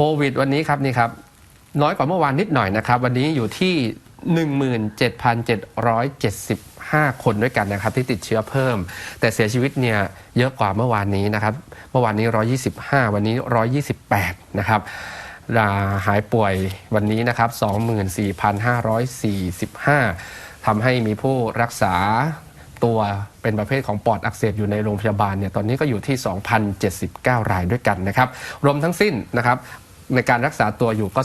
โควิดวันนี้ครับนี่ครับน้อยกว่าเมื่อวานนิดหน่อยนะครับ วันนี้อยู่ที่ 17,775 คนด้วยกันนะครับ ที่ติดเชื้อเพิ่ม แต่เสียชีวิตเนี่ยเยอะกว่าเมื่อวานนี้นะครับ เมื่อวานนี้ 125 วันนี้ 128 นะครับาหายป่วยวันนี้นะครับ 24,545 ทำให้มีผู้รักษาตัวเป็นประเภทของปอดอักเสบอยู่ในโรงพยาบาลเนี่ยตอนนี้ก็อยู่ที่ 2,079 รายด้วยกันนะครับ รวมทั้งสิ้นนะครับ ในการรักษาตัวอยู่ก็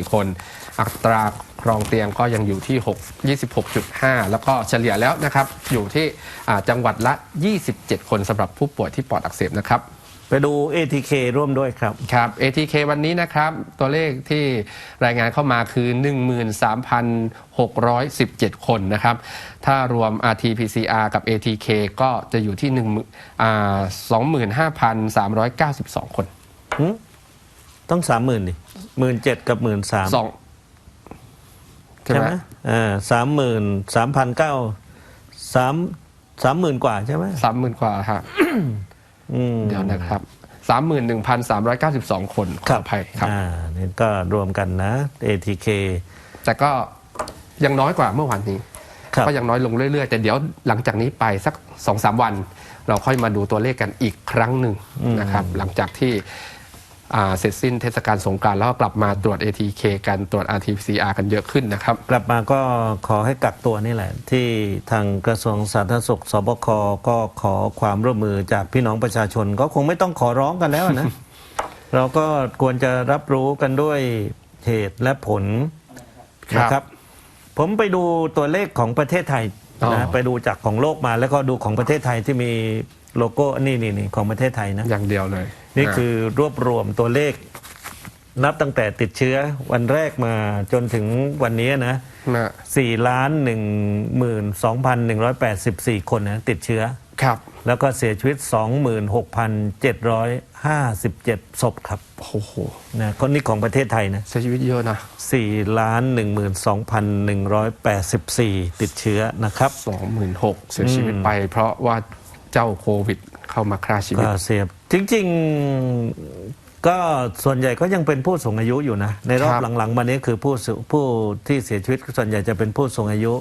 214,554 คน อัตราครองเตียงก็ยังอยู่ที่ 6 26.5 แล้วก็เฉลี่ยแล้วนะครับ อยู่ที่จังหวัดละ 27 คนสำหรับผู้ป่วยที่ปอดอักเสบนะครับ ไปดู ATK ร่วมด้วยครับ ครับ ATK วันนี้นะครับ ตัวเลขที่รายงานเข้ามาคือ 13,617 คนนะครับ ถ้ารวม RT-PCR กับ ATK ก็จะอยู่ที่1อ่า25,392 คนต้องสามหมื่นดิหมื่นเจ็ดกับหมื่นสามสองใช่ใช่ไหไหมมอ่าสามหมื่นสามพันเก้าสามสามหมื่นกว่าใช่ไหมสามหมื่นกว่าครับอืม เดี๋ยวนะครับสามหมื่นหนึ่งพันสามร้อยเก้าสิบสองคนขออภัยครับอ่านี่ก็รวมกันนะ ATK แต่ก็ยังน้อยกว่าเมื่อวานนี้ครับก็ยังน้อยลงเรื่อยๆ แต่เดี๋ยวหลังจากนี้ไปสักสองสามวัน เราค่อยมาดูตัวเลขกันอีกครั้งหนึ่งนะครับ หลังจากที่อ่า เสร็จสิ้นเทศกาลสงกรารแล้วก็กลับมาตรวจ ATK กันตรวจ RT-PCR กันเยอะขึ้นนะครับ กลับมาก็ขอให้กักตัวนี่แหละ ที่ทางกระทรวงสาธารณสุขสบคก็ขอความร่วมมือจากพี่น้องประชาชน ก็คงไม่ต้องขอร้องกันแล้วนะ เราก็ควรจะรับรู้กันด้วยเหตุและผลครับนะครับ ผมไปดูตัวเลขของประเทศไทยอ๋อนะไปดูจากของโลกมาแล้วก็ดูของประเทศไทยที่มี โลโก้นี่นี่นี่ของประเทศไทยนะ อย่างเดียวเลยนี่คือรวบรวมตัวเลข นับตั้งแต่ติดเชื้อวันแรกมาจนถึงวันนี้นะนะ4ล้าน1หมื่น2,184คนนะติดเชื้อครับ แล้วก็เสียชีวิต 26,757 ศพครับ โอ้โหนะคนนี้ของประเทศไทยนะ เสียชีวิตเยอะนะ4ล้าน1หมื่น2,184 ติดเชื้อนะครับสองหมื่นหกเสียชีวิตไปเพราะว่า เจ้าโควิด เข้ามาฆ่าชีวิตก็เสียจริง ๆก็ส่วนใหญ่ก็ยังเป็นผู้สูงอายุอยู่นะ ในรอบครับหลังๆมานี้คือผู้สูผู้ที่เสียชีวิตส่วนใหญ่จะเป็นผู้สูงอายุ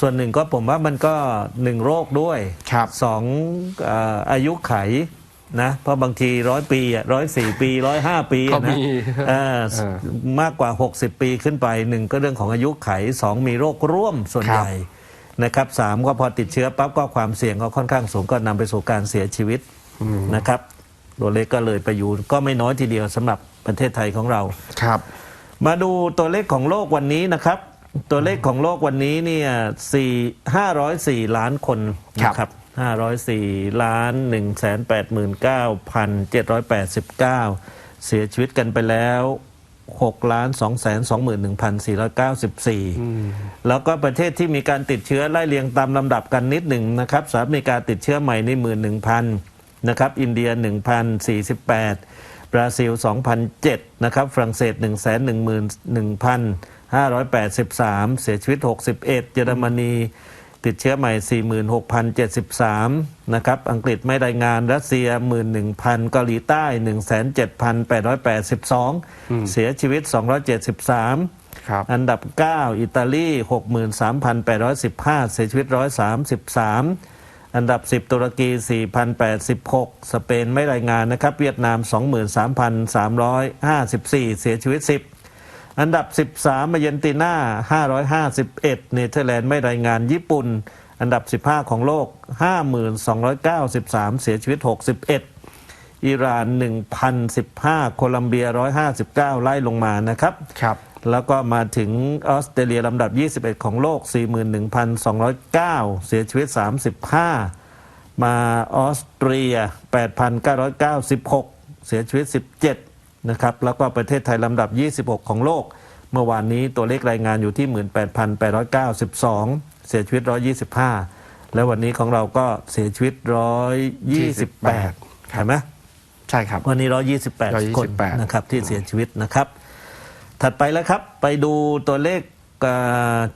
ส่วนหนึ่งก็ผมว่ามันก็หนึ่งโรคด้วยครับ สองเอ่ออายุไขนะเพราะบางทีร้อยปีร้อยสี่ปีร้อยห้าปีก็นะ มี เออเออมากกว่า 60 ปีขึ้นไปหนึ่งก็เรื่องของอายุไขสองมีโรคร่วมส่วนครับ ใหญ่ นะครับสามก็พอติดเชื้อปั๊บก็ความเสี่ยงก็ค่อนข้างสูงก็นำไปสู่การเสียชีวิตนะครับตัวเลขก็เลยไปอยู่ก็ไม่น้อยทีเดียวสำหรับประเทศไทยของเรา ครับ มาดูตัวเลขของโลกวันนี้นะครับ ตัวเลขของโลกวันนี้เนี่ยสี่ห้าร้อยสี่ล้านคนนะครับห้าร้อยสี่ล้านหนึ่งแสนแปดหมื่นเก้าพันเจ็ดร้อยแปดสิบเก้าเสียชีวิตกันไปแล้ว หกล้านสองแสนสองหมื่นหนึ่งพันสี่ร้อยเก้าสิบสี่แล้วก็ประเทศที่มีการติดเชื้อไล่เรียงตามลำดับกันนิดหนึ่งนะครับสหรัฐอเมริกาติดเชื้อใหม่ในหมื่นหนึ่งพันนะครับ อินเดียหนึ่งพันสี่สิบแปดบราซิล 2007 นะครับ ฝรั่งเศส 111,583 เสียชีวิต 61 เยอรมนี ติดเชื้อใหม่ 46,073 นะครับ อังกฤษไม่รายงาน รัสเซีย 11,000 เกาหลีใต้ 17,882 เสียชีวิต 273ครับอันดับ 9 อิตาลี 63,815 เสียชีวิต 133 อันดับ 10 ตุรกี 4,086 สเปนไม่รายงานนะครับ เวียดนาม 23,354 เสียชีวิต 10 อันดับ 13 อาร์เจนตินา551 เนเธอร์แลนด์ไม่รายงานญี่ปุ่น อันดับ 15 ของโลก 5293 เสียชีวิต 61 อิหร่าน 1,015 โคลัมเบีย 159 ไล่ลงมานะครับครับแล้วก็มาถึงออสเตรเลียลำดับ 21 ของโลก 41,209 เสียชีวิต 35 มาออสเตรีย 8,996 เสียชีวิต 17 นะครับแล้วก็ประเทศไทยลำดับ 26 ของโลก เมื่อวานนี้ตัวเลขรายงานอยู่ที่ 18,892 เสียชีวิต 125 แล้ววันนี้ของเราก็เสียชีวิต 128เห็นไหมใช่ครับ วันนี้ 128 คน128นะครับที่เสียชีวิตนะครับ ถัดไปแล้วครับไปดูตัวเลข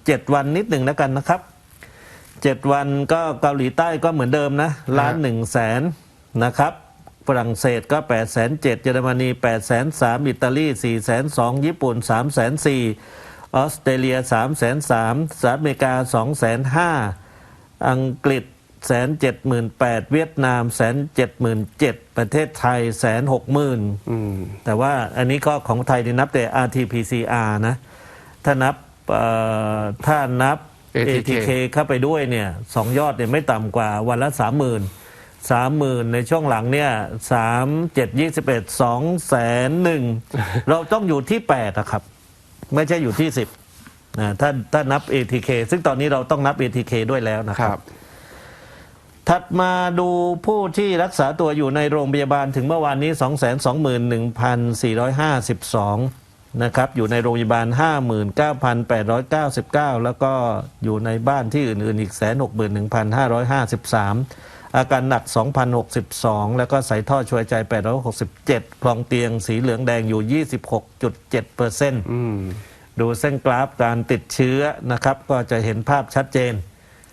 เจ็ดวันนิดหนึ่งแล้วกันนะครับเจ็ดวันก็เกาหลีใต้ก็เหมือนเดิมนะล้านหนึ่งแสนนะครับ ฝรั่งเศสก็ 8 7 0 0 0เยอรมนี 8 3 0 0อิตาลี4 2 0 0ญี่ปุ่น 3 4 0 0 0ออสเตรเลีย 3 3 0 0 0สหรัฐอเมริกา 2 5 0 0 0อังกฤษแสนเจ็ดหมื่นแปดเวียดนามแสนเจ็ดหมื่นเจ็ดประเทศไทยแสนหกหมื่นอืมแต่ว่าอันนี้ก็ของไทยนี่นับแต่ RT-PCR นะ ถ้านับเอ่อถ้านับ ATK ATK เข้าไปด้วยเนี่ยสองยอดเนี่ยไม่ต่ำกว่าวันละสามหมื่น สามหมื่นในช่วงหลังเนี่ยสามเจ็ดยี่สิบเอ็ดสองแสนหนึ่งเราต้องอยู่ที่แปดอะครับ ไม่ใช่อยู่ที่สิบนะถ้าถ้านับ ATK ซึ่งตอนนี้เราต้องนับ ATK ด้วยแล้วนะคครัรับบถัดมาดูผู้ที่รักษาตัวอยู่ในโรงพยาบาลถึงเมื่อวานนี้ 221,452 นะครับ อยู่ในโรงพยาบาล 59,899 แล้วก็อยู่ในบ้านที่อื่น ๆ อีก 161,553 อาการหนัก 2,062 แล้วก็ใส่ท่อช่วยใจ 867 คลองเตียงสีเหลืองแดงอยู่ 26.7เปอร์เซ็นต์อืมดูเส้นกราฟการติดเชื้อนะครับ ก็จะเห็นภาพชัดเจน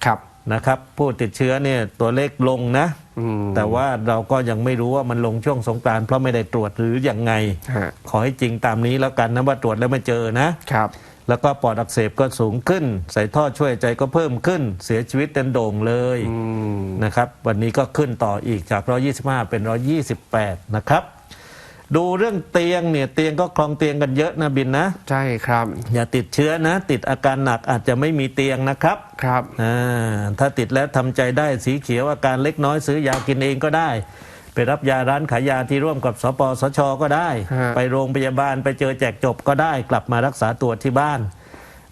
ครับนะครับ ผู้ติดเชื้อเนี่ยตัวเลขลงนะอืมแต่ว่าเราก็ยังไม่รู้ว่ามันลงช่วงสงกรานต์เพราะไม่ได้ตรวจหรือยังไงฮะขอให้จริงตามนี้แล้วกันนะว่าตรวจแล้วไม่เจอนะครับ แล้วก็ปอดอักเสบก็สูงขึ้น ใส่ท่อช่วยใจก็เพิ่มขึ้น เสียชีวิตเต็นโด่งเลยอืมนะครับ วันนี้ก็ขึ้นต่ออีกจาก 125 เป็น 128 นะครับ ดูเรื่องเตียงเนี่ยเตียงก็คลองเตียงกันเยอะนะบินนะ ใช่ครับ อย่าติดเชื้อนะ ติดอาการหนักอาจจะไม่มีเตียงนะครับครับอ่าถ้าติดแล้วทำใจได้สีเขียวอาการเล็กน้อยซื้อยากินเองก็ได้ ไปรับยาร้านขายยาที่ร่วมกับสปสชก็ได้ ฮะ ไปโรงพยาบาลไปเจอแจกจบก็ได้ กลับมารักษาตัวที่บ้าน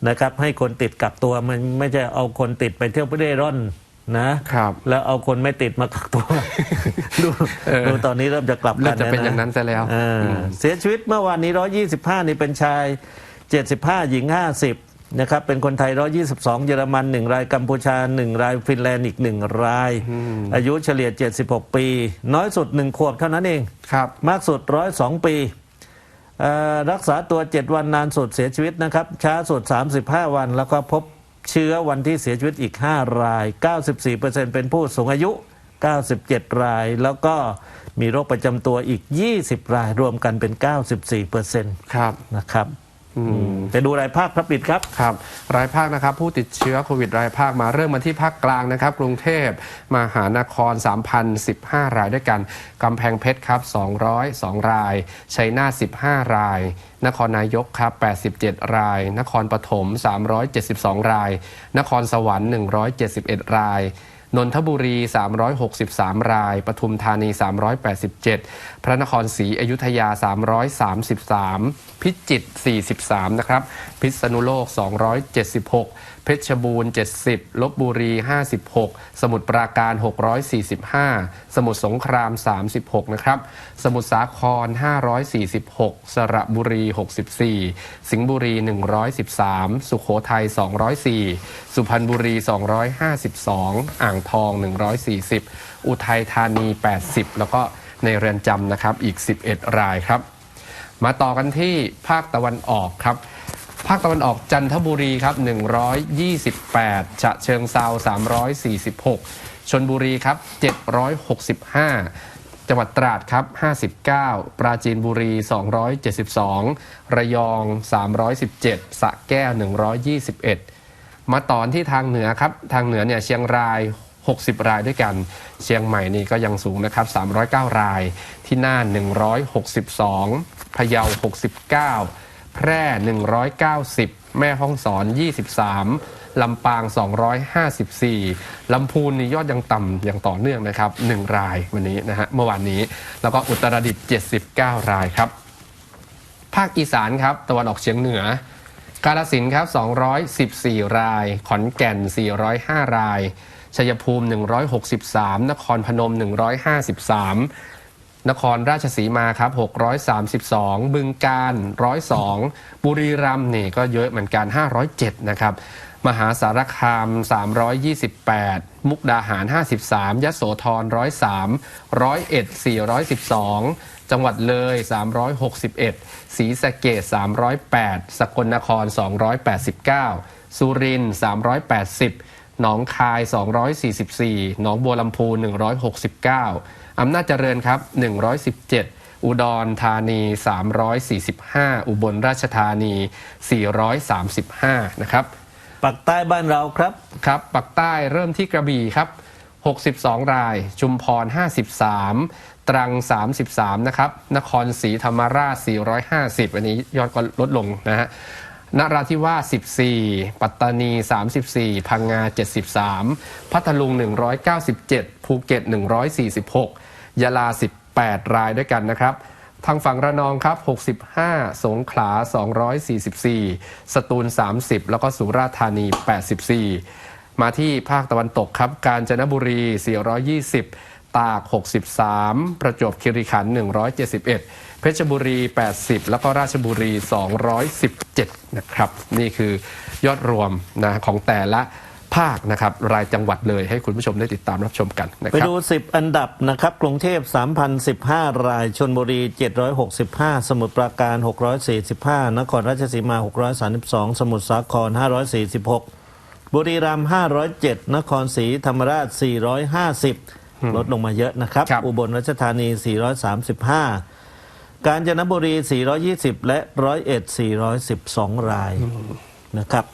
นะครับ ให้คนติดกักตัวมันไม่ใช่เอาคนติดไปเที่ยวไปเร่ร่อนนะ ครับ แล้วเอาคนไม่ติดมากักตัว ดูเออดูตอนนี้เริ่มจะกลับเริ่กัมจะเป็นอย่างนั้นซะแล้วอ่าอืม เสียชีวิตเมื่อวานนี้ 125 นี่เป็นชาย 75 หญิง 50 นะครับเป็นคนไทย 122 เยอรมัน 1 ราย กัมพูชา 1 ราย ฟินแลนด์อีก 1 ราย อายุเฉลี่ย 76 ปี น้อยสุด 1 ขวบเท่านั้นเอง ครับ มากสุด 102 ปีเอ่อรักษาตัว 7 วันนานสุดเสียชีวิตนะครับ ช้าสุด 35 วัน แล้วก็พบเชื้อวันที่เสียชีวิตอีก 5 ราย 94%เป็นผู้สูงอายุ 97 ราย แล้วก็มีโรคประจำตัวอีก 20 ราย รวมกันเป็น 94%ครับ นะครับ อืมไปดูรายภาคครับปิดครับ ครับ รายภาคนะครับ ผู้ติดเชื้อโควิดรายภาคมาเริ่มมาที่ภาคกลางนะครับ กรุงเทพมหานคร 3,015 รายด้วยกัน กำแพงเพชรครับ 202 ราย ชัยนาท15 ราย นครนายกครับ 87 ราย นครปฐม 372 ราย นครสวรรค์ 171 ราย นนทบุรี 363 ราย ปทุมธานี 387 พระนครศรีอยุธยา 333 พิจิตร 43 นะครับ พิษณุโลก 276 เพชรบูรณ์ 70 ลบบุรี 56 สมุทรปราการ 645 สมุทรสงคราม 36 นะครับ สมุทรสาคร 546 สระบุรี 64 สิงห์บุรี 113 สุขโขทัย 204 สุพรรณบุรี 252 อ่างทอง 140 อุทัยธานี 80 แล้วก็ในเรือนจำนะครับอีก 11 รายครับ มาต่อกันที่ภาคตะวันออกครับ ภาคตะวันออกจันทบุรีครับ 128 ฉะเชิงเซา346 ชนบุรีครับ 765 จังหวัดตราดครับ 59 ปราจีนบุรี 272 ระยอง 317สระแก้ว 121 มาต่อที่ทางเหนือครับ ทางเหนือเนี่ยเชียงราย 60 รายด้วยกัน เชียงใหม่นี่ก็ยังสูงนะครับ 309 ราย ที่น่าน 162 พะเยา 69 แพร่ 190 แม่ฮ่องสอน 23 ลำปาง 254 ลำพูนนี่ยอดยังต่ำอย่างต่อเนื่องนะครับ 1 รายวันนี้นะฮะเมื่อวานนี้ แล้วก็อุตรดิตถ์79 รายครับ ภาคอีสานครับตะวันออกเฉียงเหนือกาฬสินครับ 214 ราย ขอนแก่น 405 ราย ชัยภูมิ 163 นครพนม 153 นครราชสีมาครับ 632 บึงการ 102 บุรีรัมย์นี่ก็เยอะเหมือนกัน 507 นะครับ มหาสารคาม 328 มุกดาหาร 53ยโสธร 103ร้อยเอ็ด412 จังหวัดเลย 361 ศรีสะเกด308 สกลนคร 289 สุรินทร์380 หนองคาย 244 หนองบัวลำพู 169 อำนาจเจริญครับ 117 อุดรธานี 345 อุบลราชธานี 435 นะครับปักใต้บ้านเราครับ ครับปักใต้เริ่มที่กระบี่ครับ 62 ราย ชุมพร 53 ตรัง 33 นะครับ นครศรีธรรมราช 450 อันนี้ยอดก็ลดลงนะฮะ นราธิวาส14 ปัตตานี 34 พังงา 73 พัทลุง 197 ภูเก็ต 146 ยะลา 18 รายด้วยกันนะครับ ทางฝั่งระนองครับ 65 สงขลา 244 สตูล 30 แล้วก็สุราษฎร์ธานี 84 มาที่ภาคตะวันตกครับ กาญจนบุรี 420 ตาก 63 ประจวบคีรีขันธ์171เพชรบุรี 80 แล้วก็ราชบุรี 217 นะครับ นี่คือยอดรวมนะของแต่ละภาคนะครับรายจังหวัดเลยให้คุณผู้ชมได้ติดตามรับชมกันนะไปครับดู 10 อันดับนะครับ กรุงเทพ 3,015 รายชนบุรี 765 สมุทรปราการ 645 นครราชสีมา 632 สมุทรสาคร 546 บุรีรัมย์507 นครศรีธรรมราช 450 ลดลงมาเยอะนะครับครับอุบลราชธานี 435 กาญจนบุรี 420 และร้อยเอ็ด412 รายนะครับ